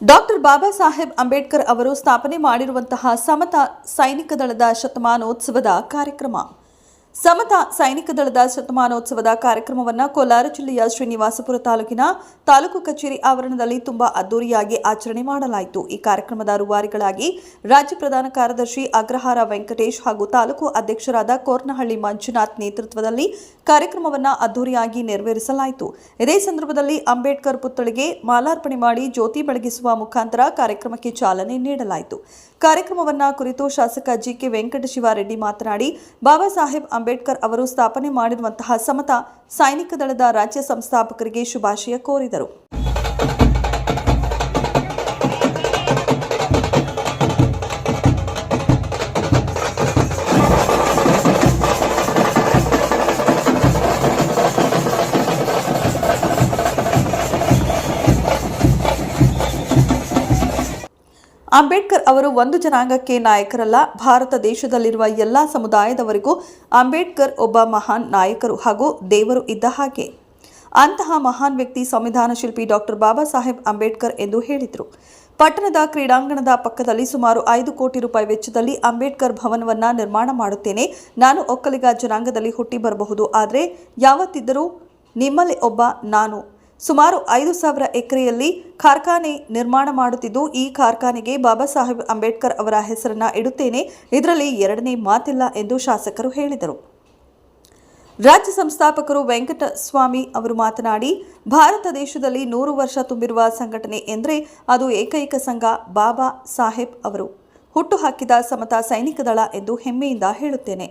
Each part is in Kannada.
ಡಾಕ್ಟರ್ ಬಾಬಾ ಸಾಹೇಬ್ ಅಂಬೇಡ್ಕರ್ ಅವರು ಸ್ಥಾಪನೆ ಮಾಡಿರುವಂತಹ ಸಮತ ಸೈನಿಕ ದಳದ ಶತಮಾನೋತ್ಸವದ ಕಾರ್ಯಕ್ರಮ. ಸಮತಾ ಸೈನಿಕ ದಳದ ಶತಮಾನೋತ್ಸವದ ಕಾರ್ಯಕ್ರಮವನ್ನು ಕೋಲಾರ ಜಿಲ್ಲೆಯ ಶ್ರೀನಿವಾಸಪುರ ತಾಲೂಕಿನ ತಾಲೂಕು ಕಚೇರಿ ಆವರಣದಲ್ಲಿ ತುಂಬಾ ಅದ್ದೂರಿಯಾಗಿ ಆಚರಣೆ ಮಾಡಲಾಯಿತು. ಈ ಕಾರ್ಯಕ್ರಮದ ರೂವಾರಿಗಳಾಗಿ ರಾಜ್ಯ ಪ್ರಧಾನ ಕಾರ್ಯದರ್ಶಿ ಅಗ್ರಹಾರ ವೆಂಕಟೇಶ್ ಹಾಗೂ ತಾಲೂಕು ಅಧ್ಯಕ್ಷರಾದ ಕೋರ್ನಹಳ್ಳಿ ಮಂಜುನಾಥ್ ನೇತೃತ್ವದಲ್ಲಿ ಕಾರ್ಯಕ್ರಮವನ್ನು ಅದ್ದೂರಿಯಾಗಿ ನೆರವೇರಿಸಲಾಯಿತು. ಇದೇ ಸಂದರ್ಭದಲ್ಲಿ ಅಂಬೇಡ್ಕರ್ ಪುತ್ಥಳಿಗೆ ಮಾಲಾರ್ಪಣೆ ಮಾಡಿ ಜ್ಯೋತಿ ಬೆಳಗಿಸುವ ಮುಖಾಂತರ ಕಾರ್ಯಕ್ರಮಕ್ಕೆ ಚಾಲನೆ ನೀಡಲಾಯಿತು. ಕಾರ್ಯಕ್ರಮವನ್ನು ಕುರಿತು ಶಾಸಕ ಜಿಕೆ ವೆಂಕಟಶಿವಾರೆಡ್ಡಿ ಮಾತನಾಡಿ, ಬಾಬಾ ಸಾಹೇಬ್ ಅಂಬೇಡ್ಕರ್ ಅವರು ಸ್ಥಾಪನೆ ಮಾಡಿರುವಂತಹ ಸಮತ ಸೈನಿಕ ದಳದ ರಾಜ್ಯ ಸಂಸ್ಥಾಪಕರಿಗೆ ಶುಭಾಶಯ ಕೋರಿದರು. ಅಂಬೇಡ್ಕರ್ ಅವರು ಒಂದು ಜನಾಂಗಕ್ಕೆ ನಾಯಕರಲ್ಲ, ಭಾರತ ದೇಶದಲ್ಲಿರುವ ಎಲ್ಲ ಸಮುದಾಯದವರಿಗೂ ಅಂಬೇಡ್ಕರ್ ಒಬ್ಬ ಮಹಾನ್ ನಾಯಕರು ಹಾಗೂ ದೇವರು ಇದ್ದ ಹಾಗೆ. ಅಂತಹ ಮಹಾನ್ ವ್ಯಕ್ತಿ ಸಂವಿಧಾನ ಶಿಲ್ಪಿ ಡಾಕ್ಟರ್ ಬಾಬಾ ಸಾಹೇಬ್ ಅಂಬೇಡ್ಕರ್ ಎಂದು ಹೇಳಿದರು. ಪಟ್ಟಣದ ಕ್ರೀಡಾಂಗಣದ ಪಕ್ಕದಲ್ಲಿ ಸುಮಾರು ಐದು ಕೋಟಿ ರೂಪಾಯಿ ವೆಚ್ಚದಲ್ಲಿ ಅಂಬೇಡ್ಕರ್ ಭವನವನ್ನ ನಿರ್ಮಾಣ ಮಾಡುತ್ತೇನೆ. ನಾನು ಒಕ್ಕಲಿಗ ಜನಾಂಗದಲ್ಲಿ ಹುಟ್ಟಿ ಬರಬಹುದು. ಆದರೆ ಯಾವತ್ತಿದ್ದರೂ ನಿಮ್ಮಲ್ಲಿ ಒಬ್ಬ ನಾನು ಸುಮಾರು ಐದು ಸಾವಿರ ಎಕರೆಯಲ್ಲಿ ಕಾರ್ಖಾನೆ ನಿರ್ಮಾಣ ಮಾಡುತ್ತಿದ್ದು, ಈ ಕಾರ್ಖಾನೆಗೆ ಬಾಬಾ ಸಾಹೇಬ್ ಅಂಬೇಡ್ಕರ್ ಅವರ ಹೆಸರನ್ನ ಇಡುತ್ತೇನೆ. ಇದರಲ್ಲಿ ಎರಡನೇ ಮಾತಿಲ್ಲ ಎಂದು ಶಾಸಕರು ಹೇಳಿದರು. ರಾಜ್ಯ ಸಂಸ್ಥಾಪಕರು ವೆಂಕಟಸ್ವಾಮಿ ಅವರು ಮಾತನಾಡಿ, ಭಾರತ ದೇಶದಲ್ಲಿ ನೂರು ವರ್ಷ ತುಂಬಿರುವ ಸಂಘಟನೆ ಎಂದರೆ ಅದು ಏಕೈಕ ಸಂಘ ಬಾಬಾ ಸಾಹೇಬ್ ಅವರು. ಹುಟ್ಟುಹಾಕಿದ ಸಮತಾ ಸೈನಿಕ ದಳ ಎಂದು ಹೆಮ್ಮೆಯಿಂದ ಹೇಳುತ್ತೇನೆ.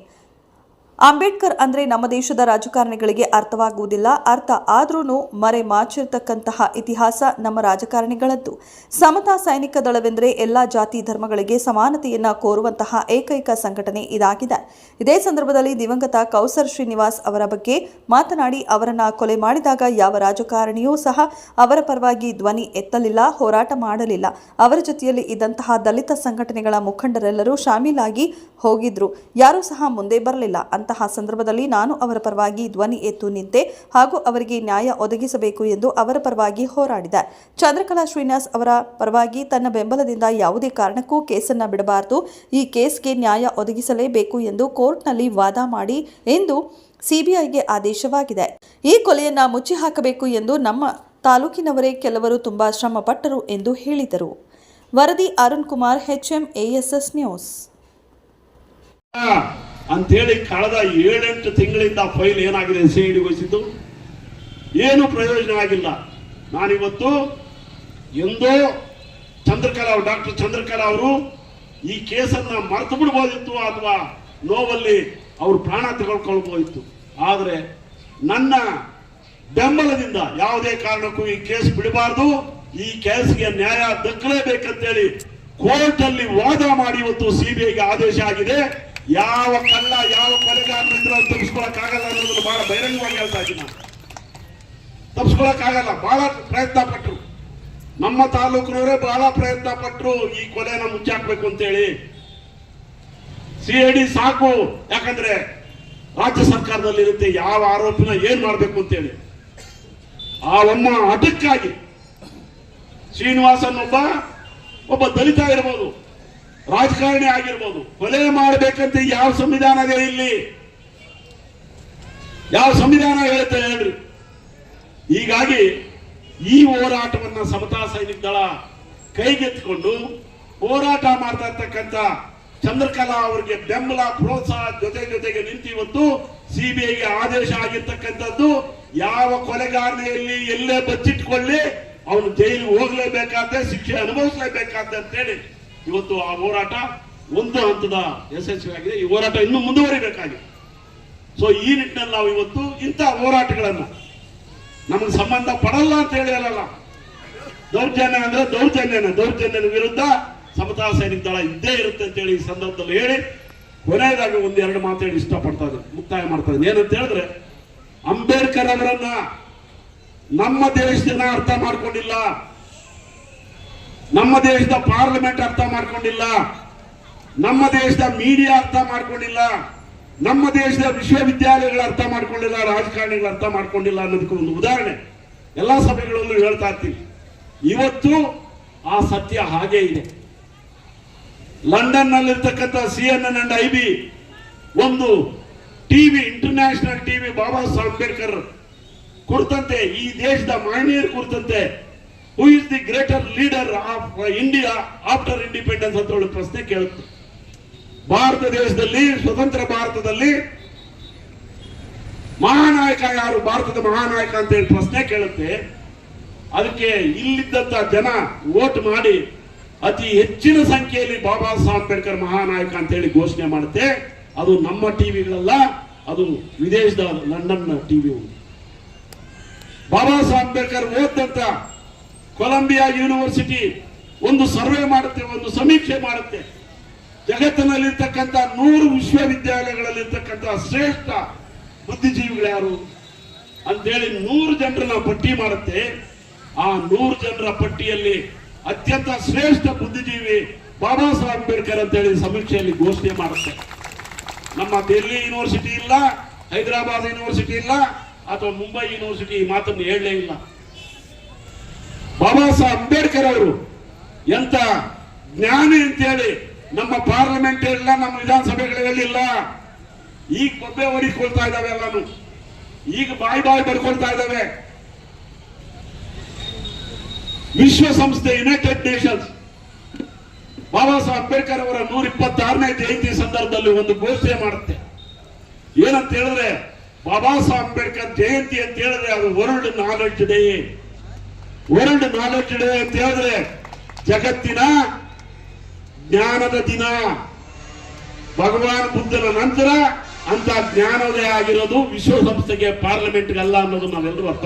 ಅಂಬೇಡ್ಕರ್ ಅಂದ್ರೆ ನಮ್ಮ ದೇಶದ ರಾಜಕಾರಣಿಗಳಿಗೆ ಅರ್ಥವಾಗುವುದಿಲ್ಲ. ಅರ್ಥ ಆದ್ರೂ ಮರೆ ಮಾಚಿರತಕ್ಕಂತಹ ಇತಿಹಾಸ ನಮ್ಮ ರಾಜಕಾರಣಿಗಳದ್ದು. ಸಮತಾ ಸೈನಿಕ ದಳವೆಂದರೆ ಎಲ್ಲ ಜಾತಿ ಧರ್ಮಗಳಿಗೆ ಸಮಾನತೆಯನ್ನ ಕೋರುವಂತಹ ಏಕೈಕ ಸಂಘಟನೆ ಇದಾಗಿದೆ. ಇದೇ ಸಂದರ್ಭದಲ್ಲಿ ದಿವಂಗತ ಕೌಸರ್ ಶ್ರೀನಿವಾಸ್ ಅವರ ಬಗ್ಗೆ ಮಾತನಾಡಿ ಅವರನ್ನ ಕೊಲೆ ಮಾಡಿದಾಗ ಯಾವ ರಾಜಕಾರಣಿಯೂ ಸಹ ಅವರ ಪರವಾಗಿ ಧ್ವನಿ ಎತ್ತಲಿಲ್ಲ, ಹೋರಾಟ ಮಾಡಲಿಲ್ಲ. ಅವರ ಜೊತೆಯಲ್ಲಿ ಇದ್ದಂತಹ ದಲಿತ ಸಂಘಟನೆಗಳ ಮುಖಂಡರೆಲ್ಲರೂ ಶಾಮೀಲಾಗಿ ಹೋಗಿದ್ರು. ಯಾರೂ ಸಹ ಮುಂದೆ ಬರಲಿಲ್ಲ. ಅಂತಹ ಸಂದರ್ಭದಲ್ಲಿ ನಾನು ಅವರ ಪರವಾಗಿ ಧ್ವನಿ ಎತ್ತು ನಿಂತೆ ಹಾಗೂ ಅವರಿಗೆ ನ್ಯಾಯ ಒದಗಿಸಬೇಕು ಎಂದು ಅವರ ಪರವಾಗಿ ಹೋರಾಡಿದೆ. ಚಂದ್ರಕಲಾ ಶ್ರೀನಿವಾಸ್ ಅವರ ಪರವಾಗಿ ತನ್ನ ಬೆಂಬಲದಿಂದ ಯಾವುದೇ ಕಾರಣಕ್ಕೂ ಕೇಸನ್ನ ಬಿಡಬಾರದು. ಈ ಕೇಸ್ಗೆ ನ್ಯಾಯ ಒದಗಿಸಲೇಬೇಕು ಎಂದು ಕೋರ್ಟ್ನಲ್ಲಿ ವಾದ ಮಾಡಿ ಎಂದು ಸಿಬಿಐಗೆ ಆದೇಶವಾಗಿದೆ. ಈ ಕೊಲೆಯನ್ನು ಮುಚ್ಚಿ ಹಾಕಬೇಕು ಎಂದು ನಮ್ಮ ತಾಲೂಕಿನವರೇ ಕೆಲವರು ತುಂಬಾ ಶ್ರಮಪಟ್ಟರು ಎಂದು ಹೇಳಿದರು. ವರದಿ Arun Kumar, HM ASS news. ಅಂತೇಳಿ ಕಳೆದ ಏಳೆಂಟು ತಿಂಗಳಿಂದ ಫೈಲ್ ಏನಾಗಿದೆ ಸಿ ಏನು ಪ್ರಯೋಜನ ಆಗಿಲ್ಲ. ನಾನಿವತ್ತು ಎಂದೋ ಚಂದ್ರಕಲಾ ಡಾಕ್ಟರ್ ಚಂದ್ರಕಲಾ ಅವರು ಈ ಕೇಸನ್ನ ಮರೆತು ಬಿಡ್ಬೋದಿತ್ತು ಅಥವಾ ನೋವಲ್ಲಿ ಅವರು ಪ್ರಾಣ ತಗೊಳ್ಕೊಳ್ಬೋದಿತ್ತು ಆದರೆ ನನ್ನ ಬೆಂಬಲದಿಂದ ಯಾವುದೇ ಕಾರಣಕ್ಕೂ ಈ ಕೇಸ್ ಬಿಡಬಾರ್ದು. ಈ ಕೇಸ್ಗೆ ನ್ಯಾಯ ದಕ್ಕಲೇಬೇಕಂತೇಳಿ ಕೋರ್ಟ್ ಅಲ್ಲಿ ವಾದ ಮಾಡಿ ಇವತ್ತು ಸಿಬಿಐಗೆ ಆದೇಶ ಆಗಿದೆ. ಯಾವ ಕಲ್ಲ, ಯಾವ ಕೊಲೆಗಾರನಿದ್ರು ತಪ್ಪಿಸ್ಕೊಳಕ್ ಆಗಲ್ಲ ಅನ್ನೋದನ್ನು ಬಹಳ ಬಹಿರಂಗವಾಗಿ ಹೇಳ್ತಾ ಇದ್ದೀನಿ ನಾನು. ತಪ್ಪಿಸ್ಕೊಳಕ್ಕಾಗಲ್ಲ ಬಹಳ ಪ್ರಯತ್ನ ಪಟ್ಟರು ನಮ್ಮ ತಾಲೂಕಿನವರೇ ಬಹಳ ಪ್ರಯತ್ನ ಪಟ್ಟರು ಈ ಕೊಲೆನ ಮುಚ್ಚಾಕ್ಬೇಕು ಅಂತೇಳಿ. ಸಿ ಸಾಕು, ಯಾಕಂದ್ರೆ ರಾಜ್ಯ ಸರ್ಕಾರದಲ್ಲಿ ಇರುತ್ತೆ ಯಾವ ಆರೋಪಿನ ಏನ್ ಮಾಡಬೇಕು ಅಂತೇಳಿ. ಆ ಒಮ್ಮ ಹಠಕ್ಕಾಗಿ ಶ್ರೀನಿವಾಸನ್ ಒಬ್ಬ ಒಬ್ಬ ದಲಿತ ಇರ್ಬೋದು. ರಾಜಕಾರಣಿ ಆಗಿರ್ಬೋದು, ಕೊಲೆ ಮಾಡಬೇಕಂತ ಯಾವ ಸಂವಿಧಾನ ಇದೆ ಇಲ್ಲಿ? ಯಾವ ಸಂವಿಧಾನ ಹೇಳುತ್ತೆ ಹೇಳ್ರಿ. ಹೀಗಾಗಿ ಈ ಹೋರಾಟವನ್ನ ಸಮತಾ ಸೈನಿಕ ದಳ ಕೈಗೆತ್ತಿಕೊಂಡು ಹೋರಾಟ ಮಾಡ್ತಾ ಇರ್ತಕ್ಕಂಥ ಚಂದ್ರಕಲಾ ಅವರಿಗೆ ಬೆಂಬಲ, ಪ್ರೋತ್ಸಾಹ ಜೊತೆ ಜೊತೆಗೆ ನಿಂತು ಇವತ್ತು ಸಿಬಿಐಗೆ ಆದೇಶ ಆಗಿರ್ತಕ್ಕಂಥದ್ದು, ಯಾವ ಕೊಲೆಗಾರನೆಯಲ್ಲಿ ಎಲ್ಲೇ ಬಚ್ಚಿಟ್ಕೊಳ್ಳಿ, ಅವನು ಜೈಲಿಗೆ ಹೋಗ್ಲೇಬೇಕಾದ್ರೆ, ಶಿಕ್ಷೆ ಅನುಭವಿಸಲೇಬೇಕಾದ ಅಂತೇಳಿ. ಇವತ್ತು ಆ ಹೋರಾಟ ಒಂದು ಹಂತದ ಯಶಸ್ವಿಯಾಗಿದೆ. ಈ ಹೋರಾಟ ಇನ್ನೂ ಮುಂದುವರಿಬೇಕಾಗಿದೆ. ಸೊ ಈ ನಿಟ್ಟಿನಲ್ಲಿ ನಾವು ಇವತ್ತು ಇಂಥ ಹೋರಾಟಗಳನ್ನು ನಮಗೆ ಸಂಬಂಧ ಪಡಲ್ಲ ಅಂತ ಹೇಳಿ ದೌರ್ಜನ್ಯ ಅಂದ್ರೆ ದೌರ್ಜನ್ಯನ. ದೌರ್ಜನ್ಯನ ವಿರುದ್ಧ ಸಮತಾ ಸೈನಿಕ ದಳ ಇದ್ದೇ ಇರುತ್ತೆ ಅಂತೇಳಿ ಈ ಸಂದರ್ಭದಲ್ಲಿ ಹೇಳಿ, ಕೊನೆಯದಾಗಿ ಒಂದು ಎರಡು ಹೇಳಿ ಇಷ್ಟಪಡ್ತಾ ಮುಕ್ತಾಯ ಮಾಡ್ತಾ ಇದ್ದೀನಿ. ಏನಂತ ಹೇಳಿದ್ರೆ, ಅಂಬೇಡ್ಕರ್ ಅವರನ್ನ ನಮ್ಮ ದೇಶದ ಅರ್ಥ ಮಾಡ್ಕೊಂಡಿಲ್ಲ. ನಮ್ಮ ದೇಶದ ಪಾರ್ಲಿಮೆಂಟ್ ಅರ್ಥ ಮಾಡ್ಕೊಂಡಿಲ್ಲ. ನಮ್ಮ ದೇಶದ ಮೀಡಿಯಾ ಅರ್ಥ ಮಾಡ್ಕೊಂಡಿಲ್ಲ. ನಮ್ಮ ದೇಶದ ವಿಶ್ವವಿದ್ಯಾಲಯಗಳು ಅರ್ಥ ಮಾಡ್ಕೊಂಡಿಲ್ಲ, ರಾಜಕಾರಣಿಗಳು ಅರ್ಥ ಮಾಡ್ಕೊಂಡಿಲ್ಲ ಅನ್ನೋದಕ್ಕೆ ಒಂದು ಉದಾಹರಣೆ. ಎಲ್ಲಾ ಸಭೆಗಳಲ್ಲೂ ಹೇಳ್ತಾ ಇರ್ತೀವಿ ಇವತ್ತು ಆ ಸತ್ಯ ಹಾಗೇ ಇದೆ. London ನಲ್ಲಿರ್ತಕ್ಕಂಥ C N N and I B ಒಂದು TV, international TV, Baba Saheb Ambedkar ಕುರಿತಂತೆ, ಈ ದೇಶದ ಮಹನೀಯರು ಕುರಿತಂತೆ who is the greater leader of India after independence ಅಂತ ಹೇಳಿ ಪ್ರಶ್ನೆ ಕೇಳುತ್ತೆ. ಭಾರತ ದೇಶದಲ್ಲಿ, ಸ್ವತಂತ್ರ ಭಾರತದಲ್ಲಿ ಮಹಾನಾಯಕ ಯಾರು, ಭಾರತದ ಮಹಾನಾಯಕ ಅಂತ ಹೇಳಿ ಪ್ರಶ್ನೆ ಕೇಳುತ್ತೆ. ಅದಕ್ಕೆ ಇಲ್ಲಿದ್ದಂತ ಜನ ವೋಟ್ ಮಾಡಿ ಅತಿ ಹೆಚ್ಚಿನ ಸಂಖ್ಯೆಯಲ್ಲಿ ಬಾಬಾ ಸಾಹೇಬ್ ಅಂಬೇಡ್ಕರ್ ಮಹಾನಾಯಕ ಅಂತ ಹೇಳಿ ಘೋಷಣೆ ಮಾಡುತ್ತೆ. ಅದು ನಮ್ಮ ಟಿವಿಗಳಲ್ಲ ಅದು ವಿದೇಶದ ಲಂಡನ್ ಟಿವಿ ಬಾಬಾ ಸಾಹೇಬ್ ಅಂಬೇಡ್ಕರ್ ಓದಂತ ಕೊಲಂಬಿಯಾ ಯೂನಿವರ್ಸಿಟಿ ಒಂದು ಸರ್ವೆ ಮಾಡುತ್ತೆ, ಒಂದು ಸಮೀಕ್ಷೆ ಮಾಡುತ್ತೆ. ಜಗತ್ತಿನಲ್ಲಿರ್ತಕ್ಕಂಥ ನೂರು ವಿಶ್ವವಿದ್ಯಾಲಯಗಳಲ್ಲಿರ್ತಕ್ಕಂಥ ಶ್ರೇಷ್ಠ ಬುದ್ಧಿಜೀವಿಗಳು ಯಾರು? ಅಂತೇಳಿ ನೂರು ಜನರನ್ನ ಪಟ್ಟಿ ಮಾಡುತ್ತೆ. ಆ ನೂರು ಜನರ ಪಟ್ಟಿಯಲ್ಲಿ ಅತ್ಯಂತ ಶ್ರೇಷ್ಠ ಬುದ್ಧಿಜೀವಿ ಬಾಬಾ ಸಾಹೇಬ್ ಅಂಬೇಡ್ಕರ್ ಅಂತೇಳಿ ಸಮೀಕ್ಷೆಯಲ್ಲಿ ಘೋಷಣೆ ಮಾಡುತ್ತೆ. ನಮ್ಮ ದೆಹಲಿ ಯೂನಿವರ್ಸಿಟಿ ಇಲ್ಲ, ಹೈದರಾಬಾದ್ ಯೂನಿವರ್ಸಿಟಿ ಇಲ್ಲ, ಅಥವಾ ಮುಂಬೈ ಯೂನಿವರ್ಸಿಟಿ ಈ ಮಾತನ್ನು ಹೇಳಲೇ ಇಲ್ಲ. ಬಾಬಾ ಸಾಹೇಬ್ ಅಂಬೇಡ್ಕರ್ ಅವರು ಎಂತ ಜ್ಞಾನಿ ಅಂತೇಳಿ ನಮ್ಮ ಪಾರ್ಲಿಮೆಂಟ್ ಇಲ್ಲ, ನಮ್ಮ ವಿಧಾನಸಭೆಗಳಲ್ಲಿ ಇಲ್ಲ. ಈಗ ಕೊಬ್ಬೆ ಹೊಡಿಕೊಳ್ತಾ ಇದಾವೆ ಎಲ್ಲಾನು. ಈಗ ಬಾಯಿ ಬಾಯಿ ಬರ್ಕೊಳ್ತಾ ಇದಾವೆ ವಿಶ್ವಸಂಸ್ಥೆ ಯುನೈಟೆಡ್ ನೇಷನ್ಸ್ ಬಾಬಾ ಸಾಹೇಬ್ ಅಂಬೇಡ್ಕರ್ ಅವರ ನೂರ ಇಪ್ಪತ್ತಾರನೇ ಜಯಂತಿ ಸಂದರ್ಭದಲ್ಲಿ ಒಂದು ಘೋಷಣೆ ಮಾಡುತ್ತೆ. ಏನಂತ ಹೇಳಿದ್ರೆ, ಬಾಬಾ ಸಾಹೇಬ್ ಅಂಬೇಡ್ಕರ್ ಜಯಂತಿ ಅಂತ ಹೇಳಿದ್ರೆ ಅದು World Knowledge Day World Knowledge Day ಅಂತ ಹೇಳಿದ್ರೆ ಜಗತ್ತಿನ ಜ್ಞಾನದ ದಿನ. ಭಗವಾನ್ ಬುದ್ಧನ ನಂತರ ಅಂತ ಜ್ಞಾನೋದಯ ಆಗಿರೋದು ವಿಶ್ವಸಂಸ್ಥೆಗೆ ಪಾರ್ಲಿಮೆಂಟ್ಗಲ್ಲ ಅನ್ನೋದು ನಾವೆಲ್ಲರೂ ಅರ್ಥ